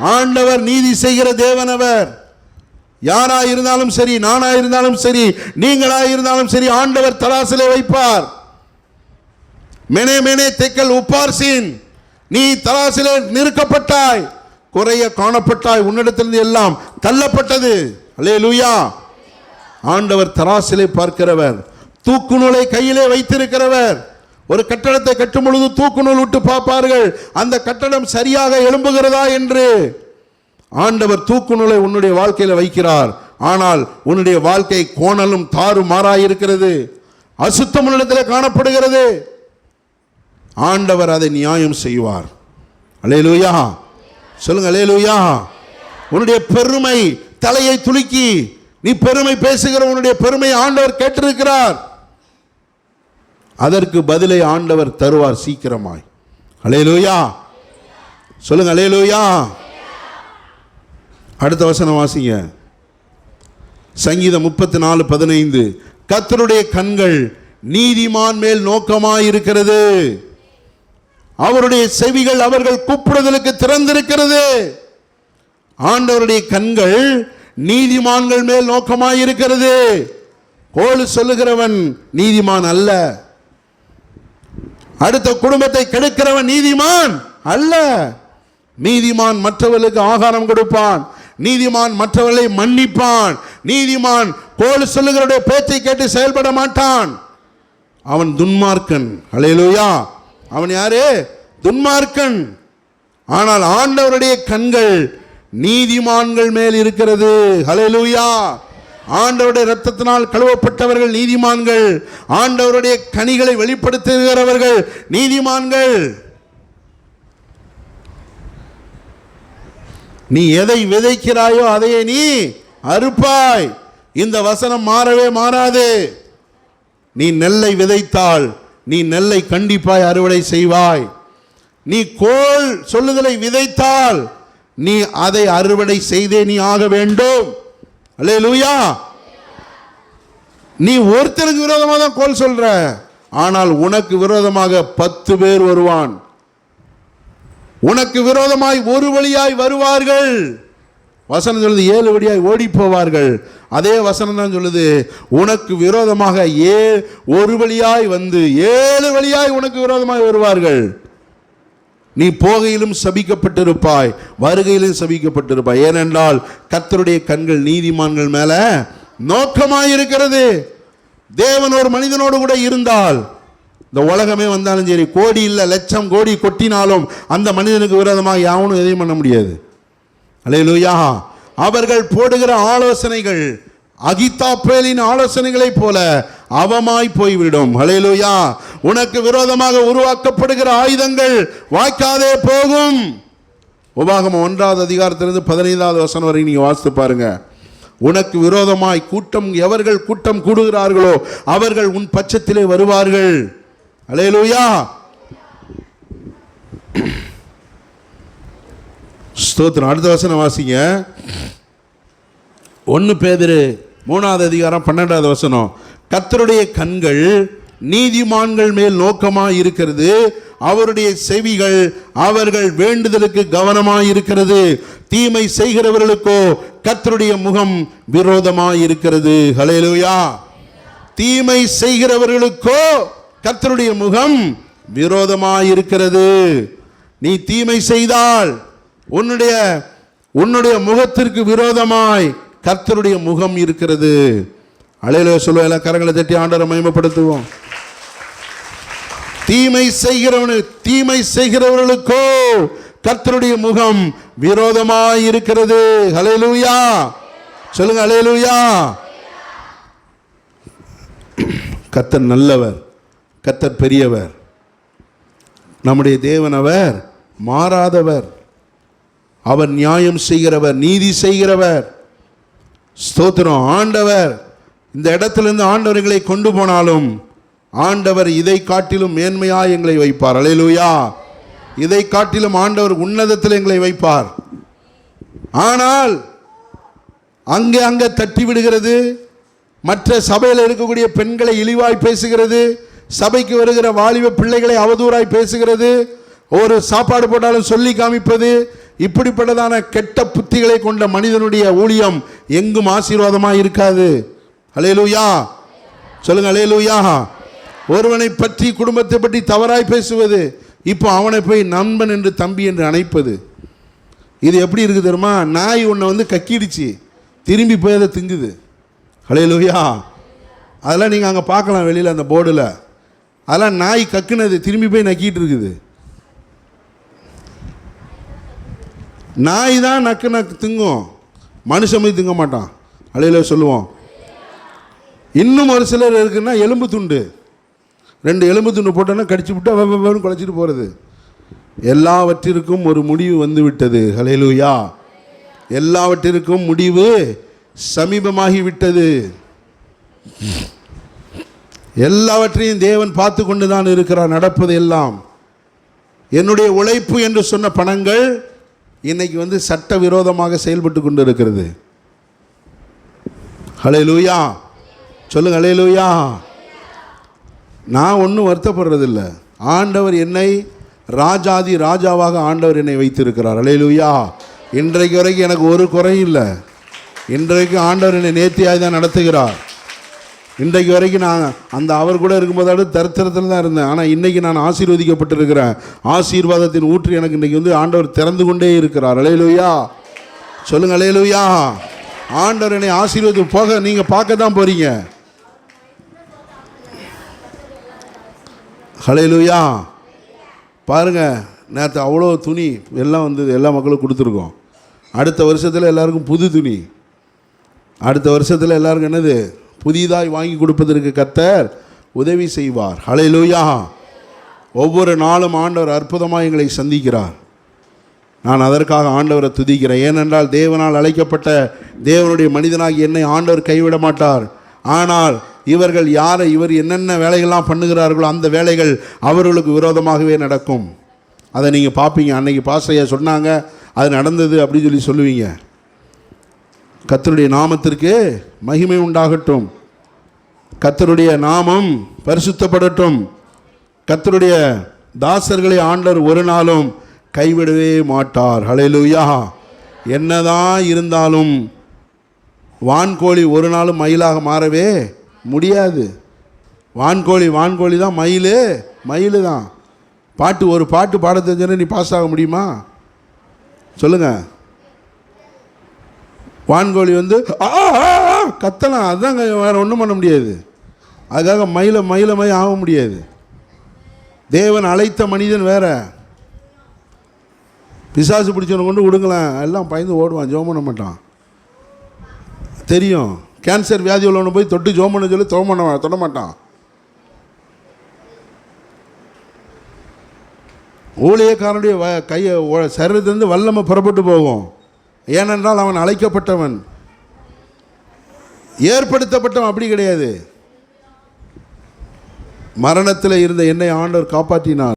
ஆண்டவர் நீதி செய்கிற தேவனவர். யாரா இருந்தாலும் சரி நானா இருந்தாலும் சரி நீங்களா இருந்தாலும் சரி ஆண்டவர் தராசிலே வைப்பார். மெனே மெனே தெக்கல் உப்பார்சின். நீ தராசிலே நிறுக்கப்பட்டாய். குறைய காணப்பட்டாய். உன்னிடத்திலிருந்து எல்லாம் தள்ளப்பட்டது. அல்லேலூயா ஆண்டவர் தராசிலே பார்க்கிறவர். தூக்குநூலை கையிலே வைத்திருக்கிறவர். ஒரு கட்டடத்தை கட்டும் பொழுது தூக்கு நூல் விட்டு பார்ப்பார்கள். அந்த கட்டடம் சரியாக எழும்புகிறதா என்று? ஆண்டவர் தூக்கு நூலை உன்னுடைய வாழ்க்கையில் வைக்கிறார். ஆனால் உன்னுடைய வாழ்க்கை கோணலும் தாறு மாறாயிருக்கிறது. அசுத்தம் உன்னிடத்தில் காணப்படுகிறது. ஆண்டவர் அதை நியாயம் செய்வார். அலேலூயா சொல்லுங்க அலேலூயா உன்னுடைய பெருமை தலையை துலுக்கி நீ பெருமை பேசுகிற உன்னுடைய பெருமை ஆண்டவர் கேட்டிருக்கிறார். அதற்கு பதிலை ஆண்டவர் தருவார் சீக்கிரமாய். அலையலூயா சொல்லுங்க அலையலூயா அடுத்த வசனம் வாசிங்க. சங்கீதம் முப்பத்தி நாலு பதினைந்து. கத்தருடைய கண்கள் நீதிமான் மேல் நோக்கமாயிருக்கிறது. அவருடைய செவிகள் அவர்கள் கூப்பிடுதலுக்கு திறந்திருக்கிறது. ஆண்டவருடைய கண்கள் நீதிமான்கள் மேல் நோக்கமாயிருக்கிறது. கோல் சொல்லுகிறவன் நீதிமான் அல்ல. அடுத்த குடும்பத்தை கெடுக்கிறவன் நீதிமான் அல்ல. நீதிமான் மற்றவர்களுக்கு ஆகாரம் கொடுப்பான். நீதிமான் மற்றவர்களை மன்னிப்பான். நீதிமான் கோல் சொல்லுகிறோட பேச்சை கேட்டு செயல்பட மாட்டான். அவன் துன்மார்க்கன். அலையலூயா அவன் யாரு? துன்மார்க்கன். ஆனால் ஆண்டவருடைய கண்கள் நீதிமான்கள் மேல் இருக்கிறது. ஹalleluya. ஆண்டவருடைய ரத்தத்தினால் கழுவப்பட்டவர்கள் நீதிமான்கள். ஆண்டவருடைய கனிகளை வெளிப்படுத்துகிறவர்கள் நீதிமான்கள். நீ எதை விதைக்கிறாயோ அதையே நீ அறுப்பாய். இந்த வசனம் மாறவே மாறாது. நீ நெல்லை விதைத்தால் நீ நெல்லை கண்டிப்பாய் அறுவடை செய்வாய். நீ கோல் சொல்லுதலை விதைத்தால் நீ அதை அறுவடை செய்தே நீ ஆக வேண்டும். அல்லே லூயா நீ ஒருத்தருக்கு விரோதமாக தான் கோல் சொல்ற. ஆனால் உனக்கு விரோதமாக பத்து பேர் வருவான். உனக்கு விரோதமாய் ஒரு வழியாய் வருவார்கள். வசனம் சொல்லுது ஏழு வழியாய் ஓடி போவார்கள் அதே வசனம் தான் சொல்லுது உனக்கு விரோதமாக ஏ ஒரு வழியாய் வந்து ஏழு வழியாய் உனக்கு விரோதமாய் வருவார்கள். நீ போகையிலும் சபிக்கப்பட்டிருப்பாய் வருகையிலும் சபிக்கப்பட்டிருப்பாய். ஏனென்றால் கத்தருடைய கண்கள் நீதிமான்கள் மேல நோக்கமாயிருக்கிறது. தேவன் ஒரு மனிதனோடு கூட இருந்தால் இந்த உலகமே வந்தாலும் சரி கோடி இல்லை லட்சம் கோடி கொட்டினாலும் அந்த மனிதனுக்கு விரோதமாக யாவனும் எதையும் பண்ண முடியாது. அல்லேலூயா அவர்கள் போடுகிற ஆலோசனைகள் அகிதாப்பேலின் ஆலோசனைகளைப் போல அவமாய் போய்விடும். ஹலேலுயா உனக்கு விரோதமாக உருவாக்கப்படுகிற ஆயுதங்கள் வாய்க்காதே போகும். உபாகமம் ஒன்றாவது அதிகாரத்திலிருந்து பதினைந்தாவது வசனம் வரை நீங்கள் வாசித்து பாருங்க. உனக்கு விரோதமாய் கூட்டம் எவர்கள் கூட்டம் கூடுகிறார்களோ அவர்கள் உன் பட்சத்திலே வருவார்கள். அலையலூயா ஸ்தோத்திரம். அடுத்த வசனம் வாசிங்க. ஒன்று பேதிரு மூணாவது அதிகாரம் பன்னெண்டாவது வசனம். கத்தருடைய கண்கள் நீதிமான்கள் மேல் நோக்கமாக இருக்கிறது. அவருடைய செவிகள் அவர்கள் வேண்டுதலுக்கு கவனமாக இருக்கிறது. தீமை செய்கிறவர்களுக்கோ கத்தருடைய முகம் விரோதமாக இருக்கிறது. ஹலேலுயா தீமை செய்கிறவர்களுக்கோ கத்தருடைய முகம் விரோதமாக இருக்கிறது. நீ தீமை செய்தால் உன்னுடைய உன்னுடைய முகத்திற்கு விரோதமாய் கர்த்தருடைய முகம் இருக்கிறது. அலையில சொல்லுவோம் எல்லாம் கரங்களை தட்டி ஆண்டரை மயமப்படுத்துவோம் தீமை செய்கிறவனு தீமை செய்கிறவர்களுக்கோ கர்த்தருடைய முகம் விரோதமாய் இருக்கிறது. ஹalleluya. சொல்லுங்க அலையலூயா கத்தர் நல்லவர் கத்தர் பெரியவர். நம்முடைய தேவன் அவர் மாறாதவர். அவர் நியாயம் செய்கிறவர் நீதி செய்கிறவர். ஸ்தோத்திரம். ஆண்டவர் இந்த இடத்துலேருந்து ஆண்டவர் எங்களை கொண்டு போனாலும் ஆண்டவர் இதை காட்டிலும் மேன்மையாக எங்களை வைப்பார். அலையலூயா. இதை காட்டிலும் ஆண்டவர் உன்னதத்தில் எங்களை வைப்பார். ஆனால் அங்கே அங்கே தட்டி விடுகிறது. மற்ற சபையில் இருக்கக்கூடிய பெண்களை இழிவாய் பேசுகிறது. சபைக்கு வருகிற வாலிப பிள்ளைகளை அவதூறாய் பேசுகிறது. ஒரு சாப்பாடு போட்டாலும் சொல்லி காமிப்பது. இப்படிப்பட்டதான கெட்ட புத்திகளை கொண்ட மனிதனுடைய ஊழியம் எங்கும் ஆசீர்வாதமாக இருக்காது. அலேலூயா சொல்லுங்க அலேலூயா ஒருவனை பற்றி குடும்பத்தை பற்றி தவறாய் பேசுவது இப்போ அவனை போய் நண்பன் என்று தம்பி என்று அணைப்பது. இது எப்படி இருக்குது தெரியுமா? நாய் உன்னை வந்து கக்கிடுச்சு. திரும்பி போய் அதை திங்குது. அலையலூயா அதெல்லாம் நீங்கள் அங்கே பார்க்கலாம் வெளியில் அந்த போர்டில் அதெல்லாம் நாய் கக்குனது திரும்பி போய் நக்கிட்டு இருக்குது. நாய் தான் நக்கு நக்கு திங்கும். மனுஷன் போய் திங்க மாட்டான். அலையில சொல்லுவோம். இன்னும் ஒரு சிலர் இருக்குன்னா எலும்பு துண்டு. ரெண்டு எலும்பு துண்டு போட்டோன்னா கடிச்சு விட்டு வெவ்வேறு குழச்சிட்டு போகிறது எல்லாவற்றிற்கும் ஒரு முடிவு வந்து விட்டது ஹலேலூயா எல்லாவற்றிற்கும் முடிவு சமீபமாகி விட்டது எல்லாவற்றையும் தேவன் பார்த்து கொண்டு தான் இருக்கிறார். நடப்பது எல்லாம். என்னுடைய உழைப்பு என்று சொன்ன பணங்கள் இன்னைக்கு வந்து சட்ட விரோதமாக செயல்பட்டு கொண்டு இருக்கிறது ஹலே லூயா சொல்லுங்க ஹலே லூயா நான் ஒன்றும் வருத்தப்படுறதில்ல. ஆண்டவர் என்னை ராஜாதி ராஜாவாக ஆண்டவர் என்னை வைத்திருக்கிறார். ஹலே லூயா இன்றைக்கு வரைக்கும் எனக்கு ஒரு குறையும் இல்லை. இன்றைக்கு ஆண்டவர் என்னை நேர்த்தியாய் தான் நடத்துகிறார். இன்றைக்கு வரைக்கும் நான் அந்த அவர் கூட இருக்கும்போதாவது தரித்திரத்தில் தான் இருந்தேன். ஆனால் இன்றைக்கி நான் ஆசீர்வதிக்கப்பட்டிருக்கிறேன். ஆசீர்வாதத்தின் ஊற்று எனக்கு இன்றைக்கி வந்து ஆண்டவர் திறந்து கொண்டே இருக்கிறார். அலையலுயா. சொல்லுங்கள் அலையலுயா. ஆண்டவர் என்னை ஆசீர்வதி போக நீங்கள் பார்க்க தான் போகிறீங்க ஹலையலுயா பாருங்கள் நேற்று அவ்வளோ துணி எல்லாம் வந்து எல்லா மக்களும் கொடுத்துருக்கோம். அடுத்த வருஷத்தில் எல்லாருக்கும் புது துணி. அடுத்த வருஷத்தில் எல்லாருக்கும் என்னது? புதிதாய் வாங்கி கொடுப்பதற்கு கத்தர் உதவி செய்வார். ஹலையிலுயா ஒவ்வொரு நாளும் ஆண்டவர் அற்புதமாக எங்களை சந்திக்கிறார். நான் அதற்காக ஆண்டவரை துதிக்கிறேன். ஏனென்றால் தேவனால் அழைக்கப்பட்ட தேவனுடைய மனிதனாகி என்னை ஆண்டவர் கைவிட மாட்டார். ஆனால் இவர்கள் யாரை இவர் என்னென்ன வேலைகள்லாம் பண்ணுகிறார்களோ அந்த வேலைகள் அவர்களுக்கு விரோதமாகவே நடக்கும். அதை நீங்கள் பார்ப்பீங்க அன்னைக்கு பாசையா சொன்னாங்க அது நடந்தது அப்படின்னு சொல்லி சொல்லுவீங்க. கத்தருடைய நாமத்திற்கு மகிமை உண்டாகட்டும். கத்தருடைய நாமம் பரிசுத்தப்படட்டும். கத்தருடைய தாசர்களை ஆண்டர் ஒரு நாளும் கைவிடவே மாட்டார். ஹalleluya என்னதான் இருந்தாலும் வான்கோழி ஒரு நாளும் மயிலாக மாறவே முடியாது. வான்கோழி வான்கோழி தான் மயில் மயில் தான். பாட்டு ஒரு பாட்டு பாட தெரிஞ்சோன்னே நீ பாஸ் ஆக முடியுமா? சொல்லுங்கள் வான்கோழி வந்து கத்தலாம். அதாங்க வேறு ஒன்றும் பண்ண முடியாது. அதுக்காக மயில மயில மய ஆக முடியாது. தேவன் அழைத்த மனிதன் வேற. பிசாசு பிடிச்சவனை கொண்டு விடுங்களேன் எல்லாம் பயந்து ஓடுவான் ஜோம் பண்ண மாட்டான். தெரியும். கேன்சர் வியாதி உள்ளவனை போய் தொட்டு ஜோம் பண்ண சொல்லி தொட பண்ண தொட மாட்டான். ஊழியக்காரனுடைய வ கையை சரீரத்திலேருந்து வல்லமை புறப்பட்டு போகும். ஏனென்றால் அவன் அழைக்கப்பட்டவன். ஏற்படுத்தப்பட்டவன் அப்படி கிடையாது. மரணத்தில் இருந்த என்னை ஆண்டவர் காப்பாற்றினார்.